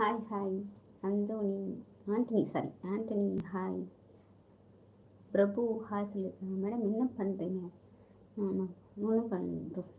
Hi hi Anthony Antony sorry Antony hi Prabhu hi சொல்லியிருக்காங்க madam என்ன பண்ணுறீங்க நான் ஒன்றும் பண்ணுறோம்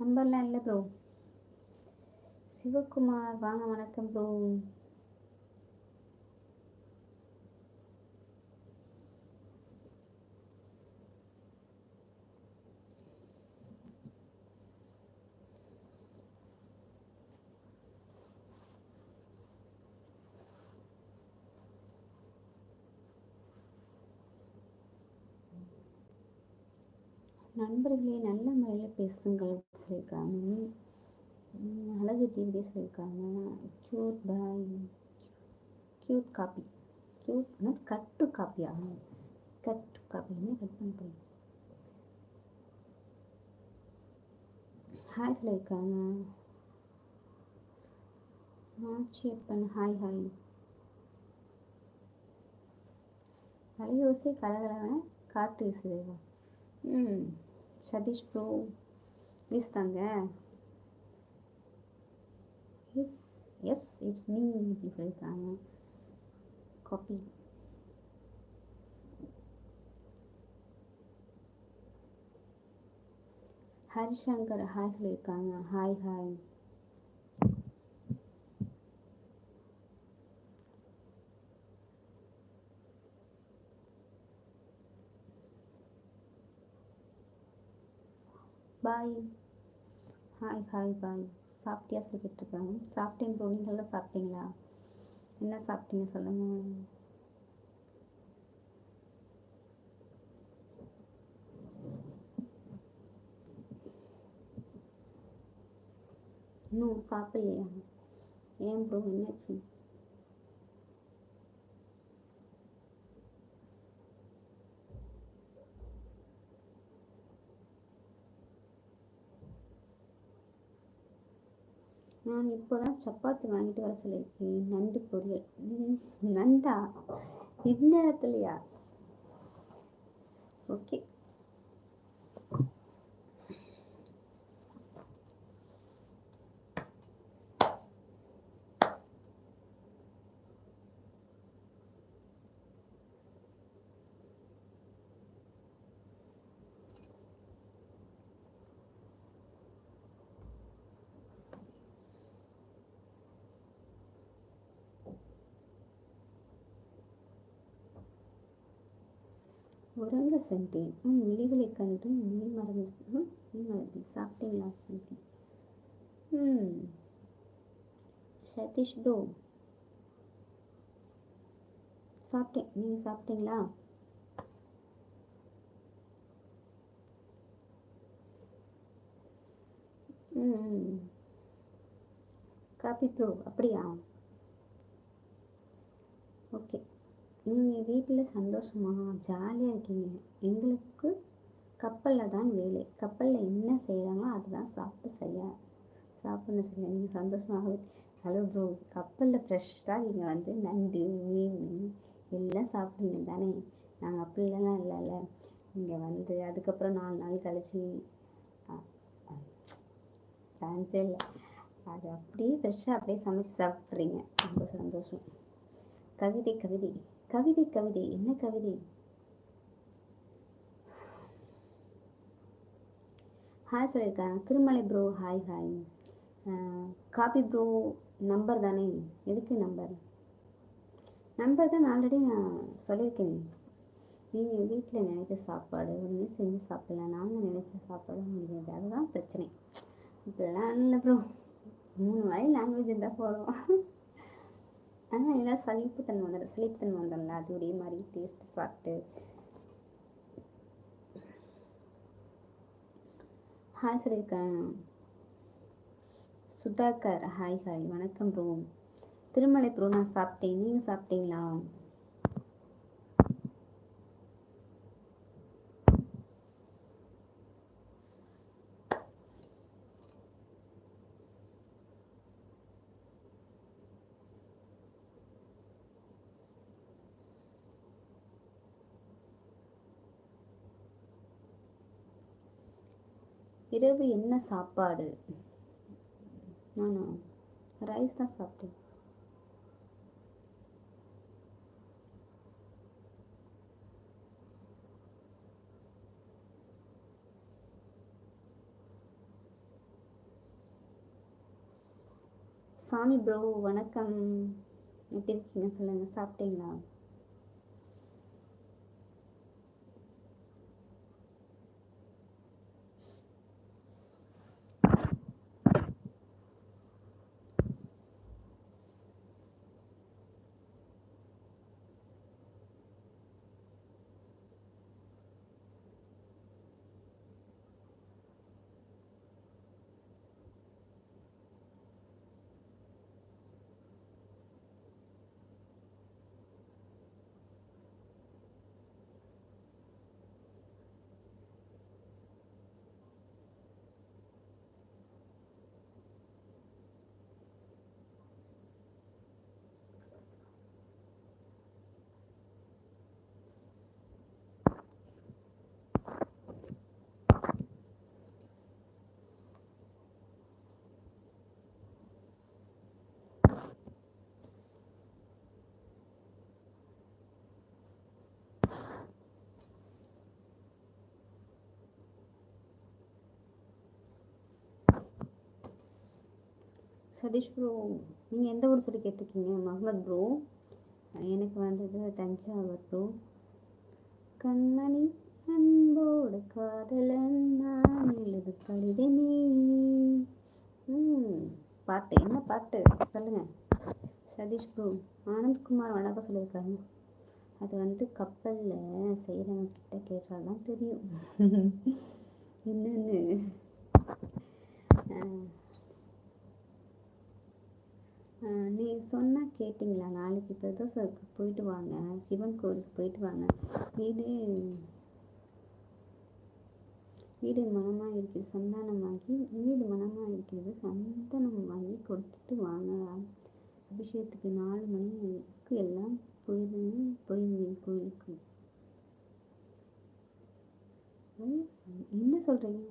நம்பர்லாம் இல்லை ப்ரோ சிவகுமார் வாங்க வணக்கம் ப்ரோ நண்பர்களே நல்ல முறையில் பேசுங்கள் சொல்லியிருக்காங்க உம், அழகு தீவிரே சொல்லியிருக்காங்க cute boy cute copy cute cut காப்பியா cut copy என்ன கட் பண்ண போறீங்க ஹாய் சொல்லியிருக்காங்க ஆட்சியப்பன் ஹாய் ஹாய் அலையோசை கலகலவன காற்று வீசுதேவா ம் சதீஷ் ப்ரோ வீசுதாங்க எஸ் எஸ் இட்ஸ் மீ அப்படின்னு சொல்லியிருக்காங்க காப்பி ஹரிசங்கர் ஹாய் சொல்லியிருக்காங்க hi hi bye hi hi bye சாப்பிட்டியா சொல்லிட்டு இருக்காங்க சாப்பிட்டேன் ப்ரோ நீங்களும் சாப்பிட்டீங்களா? என்ன சாப்பிட்டீங்க சொல்லுங்க. இன்னும் சாப்பிடலையா? ஏன் ப்ரோ என்னாச்சு? நான் இப்போதான் சப்பாத்தி வாங்கிட்டு வர சொல்லியிருக்கேன். நண்டு பொரியல். நண்டா? இந்த இடத்துலயா ஓகே. தொடர்ந்து சென்றேன். உன் விழிகளை கண்டு நீ மறந்து நீ மறந்து சாப்பிட்டீங்களா ம் சதீஷ் டோ சாப்பிட்டேன். நீங்கள் சாப்பிட்டீங்களா? ம். காபி ப்ரோ அப்படியா? ஓகே. நீங்கள் வீட்டில் சந்தோஷமாக ஜாலியாக இருக்கீங்க. எங்களுக்கு கப்பலில் தான் வேலை. கப்பலில் என்ன செய்கிறாங்களோ அதுதான் சாப்பிட்டு செய்ய சாப்பிட்ணும் செய்ய நீங்கள் சந்தோஷமாக ஹலோ ப்ரோ கப்பலில் ஃப்ரெஷ்ஷாக நீங்கள் வந்து நண்டு மீன் எல்லாம் சாப்பிடுவீங்க தானே? நாங்கள் அப்படிலாம் இல்லைல்ல. இங்கே வந்து அதுக்கப்புறம் நாலு நாள் கழிச்சு சான்ஸே இல்லை. அது அப்படியே ஃப்ரெஷ்ஷாக அப்படியே சமைச்சு சாப்பிட்றீங்க. ரொம்ப சந்தோஷம். கவிதை கவிதை. கவிதை கவிதை. என்ன கவிதை? ஹாய் சொல்லியிருக்காங்க Thirumalai bro hi hi coffee bro number தானே? எதுக்கு நம்பர் நம்பர் தான் ஆல்ரெடி நான் சொல்லியிருக்கேன். நீங்கள் வீட்டில் நினைச்ச சாப்பாடு ஒன்றுமே செஞ்சு சாப்பிடலாம் நாங்கள் நினைச்ச சாப்பாடு முடியாது அதுதான் பிரச்சனை. இப்படிலாம் இல்லை ப்ரோ மூணு வாய் லாங்குவேஜ் இருந்தால் போகிறோம் ஆனால் இல்லை சலிப்புத்தன்மை வந்துடும் சலிப்புத்தன்மை வந்தோம்ல அது ஒரே மாதிரி டேஸ்ட் சாப்பிட்டு ஹாய் சொல்லியிருக்கேன். சுதாகர் ஹாய் ஹாய் வணக்கம் ப்ரோ திருமலை ப்ரோ நான் சாப்பிட்டேன். நீங்கள் சாப்பிட்டீங்களா? இரவு என்ன சாப்பாடு? நானா ரைஸ் தான் சாப்பிட்டேன். சாமி ப்ரோ வணக்கம். எப்படி இருக்கீங்க? சொல்லுங்க. சாப்பிட்டீங்களா? சதீஷ் ப்ரோ நீங்கள் எந்த ஊர் சொல்லி கேட்டிருக்கீங்க? மஹமத் ப்ரோ எனக்கு வந்தது தஞ்சாவூர் ப்ரோ கண்மணி அன்போடு காதலன் நான் எழுது கடிதமே ம் பாட்டு. என்ன பாட்டு? சொல்லுங்கள் சதீஷ் ப்ரோ ஆனந்த்குமார் வணக்கம் சொல்லியிருக்காங்க. அது வந்து கப்பலில் செய்கிறவங்க கிட்ட கேட்டால் தான் தெரியும். என்னென்னு? நீ சொன்னால் கேட்டிங்களா? நாளைக்கு பிரதோஷத்துக்கு போயிட்டு வாங்க. சிவன் கோவிலுக்கு போயிட்டு வாங்க. வீடு வீடு மனமாக இருக்குது. சந்தானமாகி வீடு மனமாக இருக்கிறது சந்தானம் வாங்கி கொடுத்துட்டு வாங்க. அபிஷேகத்துக்கு நாலு மணிக்கு எல்லாம் போயிருந்தேன் போயிருந்தேன் கோயிலுக்கு என்ன சொல்கிறீங்க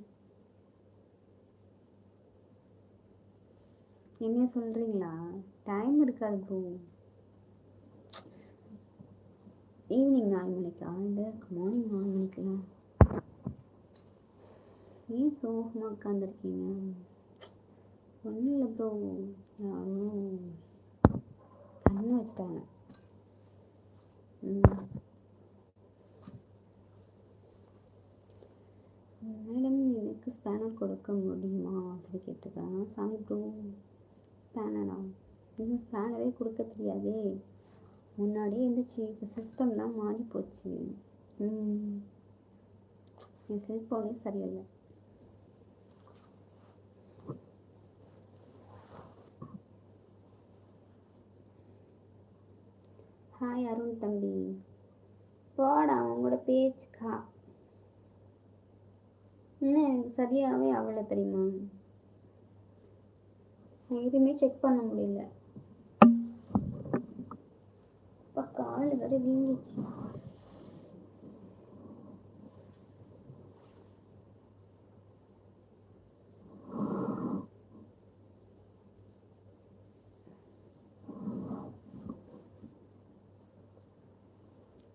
என்ன சொல்கிறீங்களா டைம் இருக்காது ப்ரோ ஈவினிங் நாலு மணிக்கா இல்லை மார்னிங் நாலு மணிக்கெலாம் ஏன் சோகமாக உட்காந்துருக்கீங்க ஒன்றும் இல்லை ப்ரோ யாரும் கண்ணு வச்சிட்டாங்க. மேடம் எனக்கு ஸ்பேனர் கொடுக்க முடியுமா? சொல்லி கேட்டிருக்காங்க. சாமி ப்ரோ ஸ்பேனரா இன்னும் ஸ்பேனரே கொடுக்க தெரியாதே. முன்னாடியே இருந்துச்சு. இப்போ சிஸ்டம்லாம் மாறி போச்சு என் செல்ஃபோனே சரியில்லை. ஹாய் அருண் தம்பி. போடா உங்களோட பேச்சுக்கா. இன்னும் எனக்கு சரியாகவே அவ்வளோ தெரியுமா? எதுவுமே செக் பண்ண முடியல. கால் வேற வீங்கிச்சு.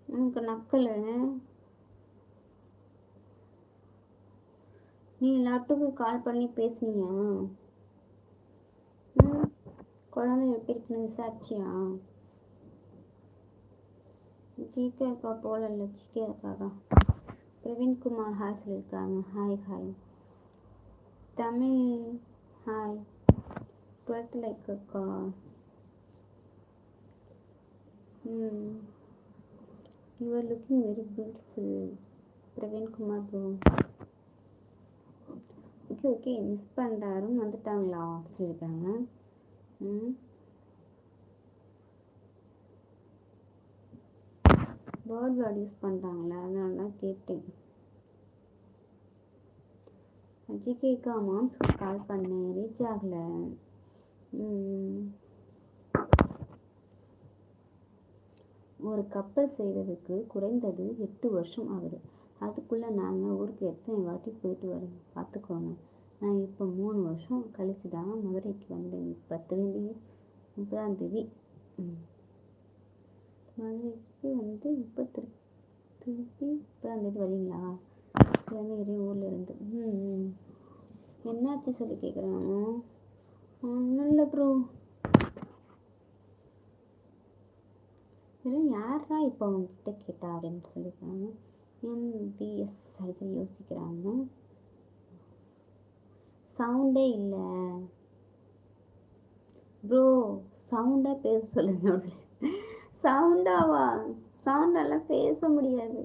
உனக்கு நக்கல்? நீ எல்லாத்துக்கும் கால் பண்ணி பேசுனியா? குழந்தை எப்படி இருக்குன்னு விசாரிச்சியா? ஜிகே அக்கா போல இல்லை ஜிகே அக்கா தான் பிரவீன்குமார் ஹாய் சொல்லியிருக்காங்க hi hi Tamil hi twelfth like அக்கா ம். You are looking very beautiful Praveen Kumar bro okay okay miss பண்ணுறாரும் வந்துட்டாங்களா? சொல்லியிருக்காங்க ம். பேர்ட் வேர்ட் யூஸ் பண்ணுறாங்களே அதனால தான் கேட்டேன். அஜிகேக்கா மாம்ஸ்க்கு கால் பண்ணேன் ரீச் ஆகலை. ஒரு கப்பல் செய்கிறதுக்கு குறைந்தது எட்டு வருஷம் ஆகுது. அதுக்குள்ளே நாங்கள் ஊருக்கு எத்தனை வாட்டி போயிட்டு வரோம் பார்த்துக்கோங்க. நான் இப்போ மூணு வருஷம் கழிச்சு தான் மதுரைக்கு வந்தேன் இப்போ திரும்பி முப்பதாம் தேதி. ம். மதுரைக்கு வந்து இப்போ திரு திருப்பி முப்பதாம் வரீங்களா சிவனகிரி ஊரில் இருந்து. ம் ம். என்னாச்சு சொல்லி கேட்குறாங்க ஒன்றும் இல்லை ப்ரோ இதெல்லாம் யாரா இப்போ உங்ககிட்ட கேட்டா அப்படின்னு சொல்லியிருக்காங்க எம்பிஎஸ் சரி யோசிக்கிறாங்க. சவுண்டே இல்லை. ப்ரோ சவுண்டாக பேச சொல்லுங்க சவுண்டாவா சவுண்டெல்லாம் பேச முடியாது.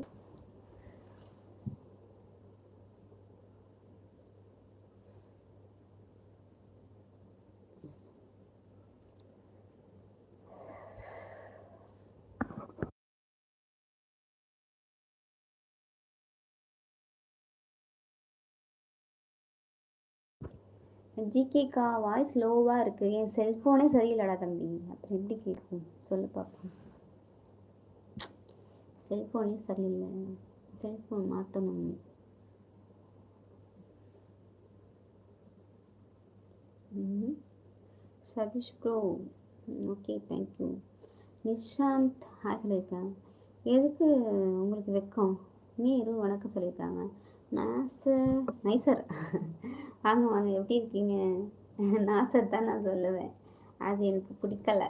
ஜிகேக்கா வாய்ஸ் லோவாக இருக்குது என் செல்ஃபோனே சரியில்லடா தம்பி. அப்புறம் எப்படி கேட்கும்? சொல்லு பார்ப்போம் செல்ஃபோனே சரியில்லை. செல்ஃபோன் மாற்றணும் Satish bro okay thank you Nishanth hi சொல்லியிருக்காங்க. எதுக்கு உங்களுக்கு வெக்கம்? நீரு வணக்கம் சொல்லியிருக்காங்க. நாசர் நைசர் வாங்க வாங்க எப்படி இருக்கீங்க? நாசர் தான் நான் சொல்லுவேன். அது எனக்கு பிடிக்கல.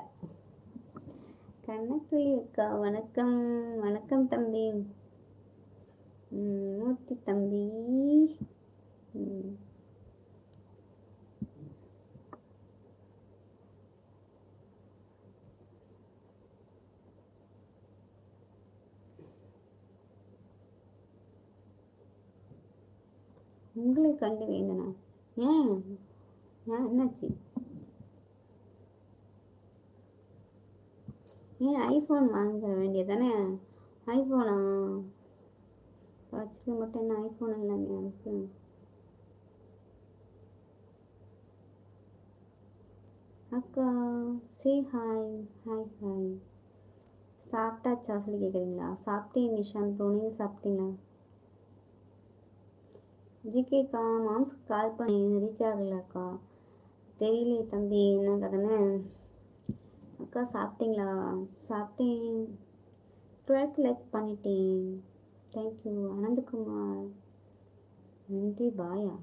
கண்ணக்குழி அக்கா வணக்கம். வணக்கம் தம்பி. மூர்த்தி தம்பி. உங்களை கண்டு வேந்தனா? ஏன்? ஏன்? என்னாச்சு? ஏன் ஐஃபோன் வாங்க வேண்டியதானே ஐஃபோனா வச்சுக்க மட்டும் என்ன ஐஃபோன் இல்லைங்க எனக்கு அக்கா சே ஹாய் ஹாய் ஹாய் சாப்பிட்டாச்சா? சொல்லி கேட்குறீங்களா சாப்பிட்டேன் நிஷாந்த் ப்ரோ நீங்கள் சாப்பிட்டீங்களா? ஜிகேக்கா மாம்ஸ்க்கு கால் பண்ணி ரீச் ஆகலக்கா தெரியலையே தம்பி என்ன கதைன்னு அக்கா சாப்பிட்டீங்களா? சாப்பிட்டேன். டுவெல்த் லைக் பண்ணிட்டேன். தேங்க்யூ அனந்தகுமார் நன்றி பாயா.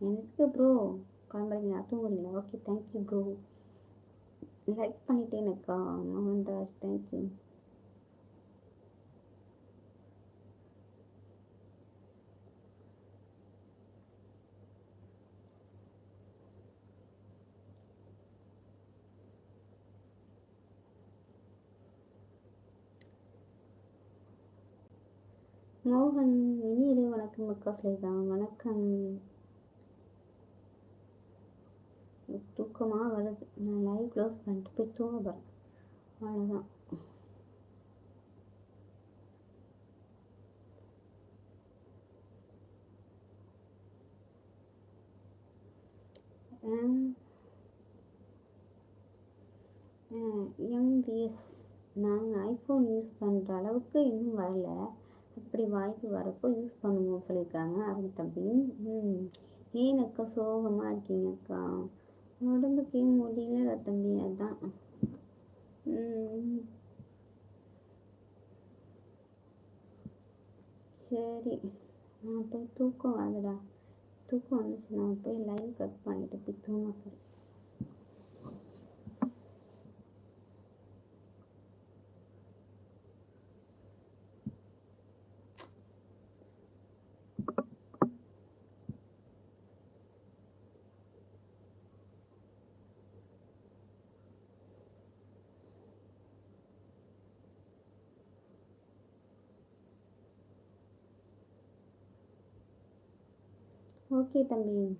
எனக்கு ப்ரோ கிளம்புறீங்களா தூங்குறீங்களா okay thank you bro like பண்ணிட்டேனக்கா Mohanraj thank you மோகன் இனியது வணக்கம் அக்கா வணக்கம். தூக்கமாக வருது. நான் லைவ் க்ளோஸ் பண்ணிட்டு போய் தூங்க போகிறேன் அவ்வளோதான் எம்பிஎஸ் நாங்கள் ஐஃபோன் யூஸ் பண்ணுற அளவுக்கு இன்னும் வரல. அப்படி வாய்ப்பு வரப்போ யூஸ் பண்ணுவோம் சொல்லியிருக்காங்க. அவங்க தம்பி ம் ஏன் அக்கா சோகமாக இருக்கீங்க அக்கா? உடம்புக்கே முடியல தம்பி அதான். சரி நான் போய் தூக்கம் வருதுடா. தூக்கம் வந்துச்சு நான் போய் லைவ் கட் பண்ணிட்டு போய் தூங்க போகிறேன் ஓகே தம்பி.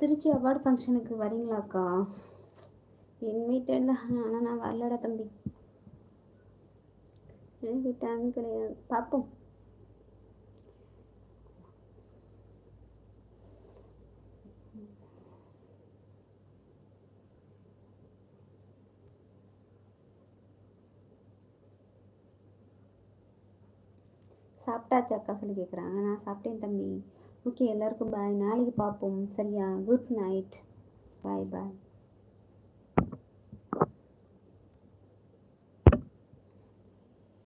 திருச்சி அவார்டு ஃபங்க்ஷனுக்கு வரீங்களாக்கா? இன்வைட்டட் தான் ஆனால் நான் வரலடா தம்பி. எனக்கு டைம் கிடையாது. பார்ப்போம். சாப்பிட்டாச்சு அக்கா சொல்லி கேட்குறாங்க நான் சாப்பிட்டேன் தம்பி. ஓகே எல்லாருக்கும் பாய் நாளைக்கு பார்ப்போம். சரியா? குட் நைட் பாய் பாய்